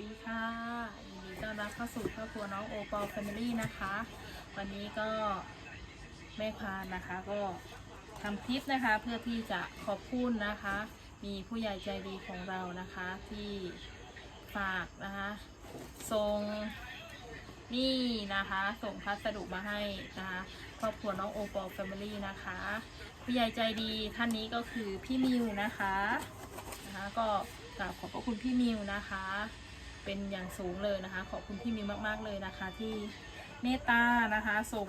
ดีค่ะยินดีต้อนรับเข้าสู่ครอบครัวน้องโอปอลแฟมิลี่นะคะ วันนี้ก็แม่พานนะคะก็ทำคลิปนะคะเพื่อที่จะขอบคุณนะคะ มีผู้ใหญ่ใจดีของเรานะคะที่ฝากนะคะส่งนี่นะคะ ส่งพัสดุมาให้นะคะครอบครัวน้องโอปอลแฟมิลี่นะคะ ผู้ใหญ่ใจดีท่านนี้ก็คือพี่มิวนะคะนะคะก็กราบขอบพระคุณพี่มิวนะคะ เป็นอย่างสูงเลยนะคะ ขอบคุณพี่มิวมากๆเลยนะคะ ที่เมตตานะคะ ส่ง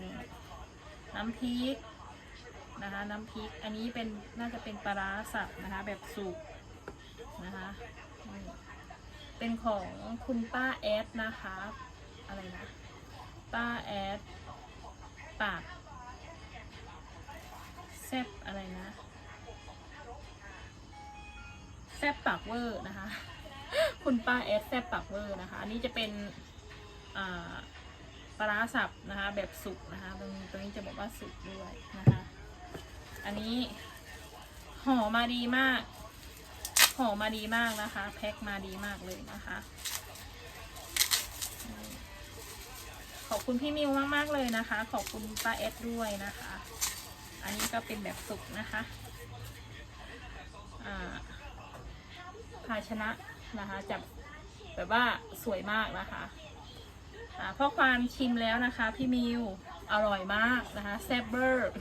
น้ำพริกนะคะ น้ำพริกอันนี้เป็นน่าจะเป็นปลาร้าสับนะคะ แบบสุกนะคะเป็นของคุณป้าแอดนะคะ อะไรนะป้าแอดปากแซบอะไรนะแซบปากเวอร์นะคะ คุณป้าเอสแซบปากเวอร์นะคะ อันนี้จะเป็นปลาสับนะคะ แบบสุกนะคะ ตรงตรงนี้จะบอกว่าสุกด้วยนะคะ อันนี้ห่อมาดีมากห่อมาดีมากนะคะ แพ็คมาดีมากเลยนะคะ ขอบคุณพี่มิวมากๆเลยนะคะ ขอบคุณป้าเอสด้วยนะคะ อันนี้ก็เป็นแบบสุกนะคะอ่าภาชนะ นะคะจับแบบว่าสวยมากนะคะอ่าพ่อควานชิมแล้วนะคะ พี่มิวอร่อยมากนะคะแซบเบอร์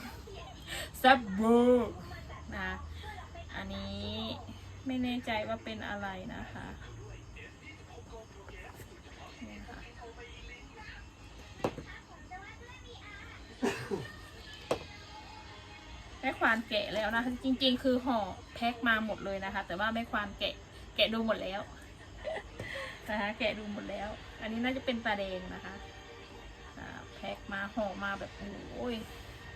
แซบเบอร์นะอันนี้ไม่แน่ใจว่าเป็นอะไรนะคะนี่ค่ะแม่ควานแกะแล้วนะคะ จริงๆ คือห่อแพ็คมาหมดเลยนะคะ แต่ว่าแม่ควานแกะ แกะดูหมดแล้วนะคะแกะดูหมดแล้ว อันนี้น่าจะเป็นปลาแดงนะคะแพ็คมาห่อมาแบบโอ้ย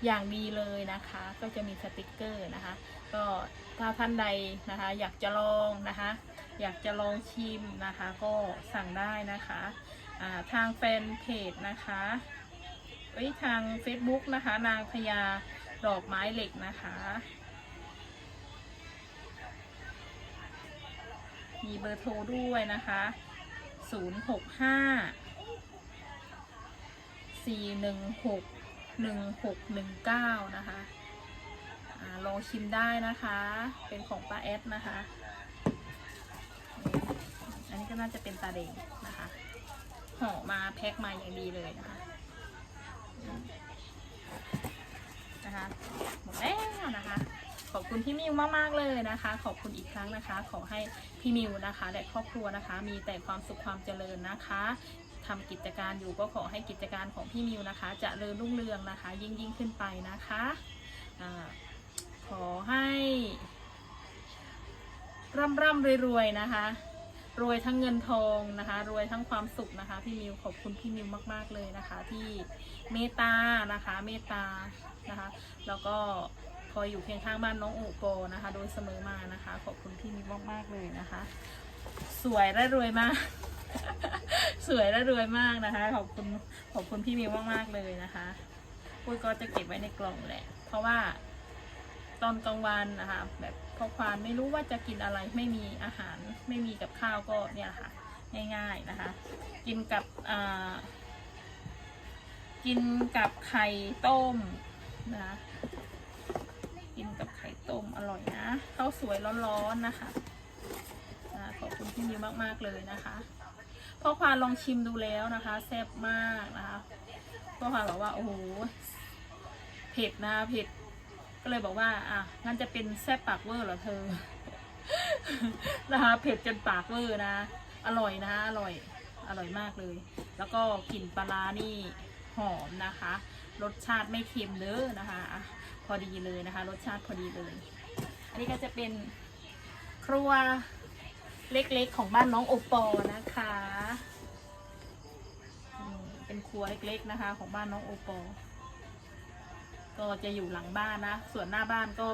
อย่างดีเลยนะคะ ก็จะมีสติกเกอร์นะคะ ก็ถ้าท่านใดนะคะ อยากจะลองนะคะ อยากจะลองชิมนะคะ ก็สั่งได้นะคะทางแฟนเพจนะคะเอ้ทาง Facebook นะคะ นางพญาดอกไม้เหล็กนะคะ มีเบอร์โทรด้วยนะคะ 0 6 5 4 1 6 1 6 1 9 นะคะอลองชิมได้นะคะ เป็นของป้าแอดนะคะ อันนี้ก็น่าจะเป็นตาเดงนะคะ ห่อมาแพ็คมาอย่างดีเลยนะคะ นะคะ หมดแล้ว คะขอบคุณพี่มิวมากๆเลยนะคะ ขอบคุณอีกครั้งนะคะ ขอให้พี่มิวนะคะ และครอบครัวนะคะ มีแต่ความสุขความเจริญนะคะทำกิจการอยู่ก็ขอให้กิจการของพี่มิวนะคะจะเริญรุ่งเรืองนะคะ ยิ่งยิ่งขึ้นไปนะคะอาขอให้ร่ำร่ำรวยๆนะคะ รวยทั้งเงินทองนะคะ รวยทั้งความสุขนะคะพี่มิวขอบคุณพี่มิวมาก ๆเลยนะคะ ที่เมตตานะคะ เมตตานะคะ แล้วก็ คอยอยู่เคียงข้างบ้านน้องโอโปนะคะ โดยเสมอมานะคะ ขอบคุณพี่มิวมากๆเลยนะคะ สวยและรวยมาก สวยและรวยมากนะคะ ขอบคุณขอบคุณพี่มิวมากๆเลยนะคะปุ้ยก็จะเก็บไว้ในกล่องแหละ เพราะว่าตอนกลางวันนะคะแบบพอควานไม่รู้ว่าจะกินอะไรไม่มีอาหารไม่มีกับข้าวก็เนี่ยค่ะ ง่ายๆนะคะ กินกับอ่ากินกับไข่ต้มนะคะ กินกับไข่ต้มอร่อยนะข้าวสวยร้อนๆนะคะขอบคุณพี่มิวมากๆเลยนะคะพ่อควานลองชิมดูแล้วนะคะแซ่บมากนะคะพ่อควานบอกว่าโอ้โหเผ็ดนะเผ็ดก็เลยบอกว่าอะงั้นจะเป็นแซ่บปากเวอร์เหรอเธอนะคะเผ็ดจนปากเวอร์นะ อร่อยนะอร่อยอร่อยมากเลย แล้วก็กลิ่นปลาร้านี่ หอมนะคะ รสชาติไม่เค็มเด้อนะคะ พอดีเลยนะคะ รสชาติพอดีเลย อันนี้ก็จะเป็นครัวเล็กๆของบ้านน้องโอปอนะคะ เป็นครัวเล็กๆนะคะ ของบ้านน้องโอปอ ก็จะอยู่หลังบ้านนะ ส่วนหน้าบ้านก็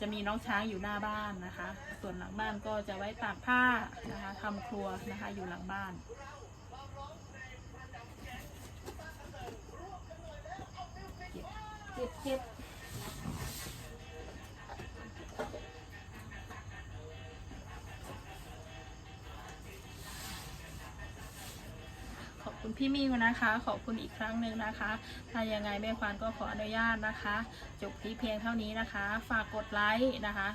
จะมีน้องช้างอยู่หน้าบ้านนะคะ ส่วนหลังบ้านก็จะไว้ตากผ้านะคะทำครัวนะคะ อยู่หลังบ้าน เก็บเก็บคุณพี่มิวนะคะ ขอบคุณอีกครั้งหนึ่งนะคะ ถ้ายังไงแม่ควานก็ขออนุญาตนะคะ จบคลิปเพียงเท่านี้นะคะ ฝากกดไลค์นะคะ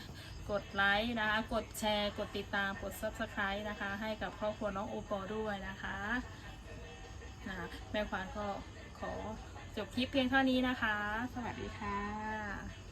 กดไลค์นะคะ กดแชร์ กดติดตาม กด subscribe นะคะ ให้กับครอบครัวน้องโอปอล์ด้วยนะคะนะคะแม่ควานก็ขอ จบคลิปเพียงเท่านี้นะคะ สวัสดีค่ะ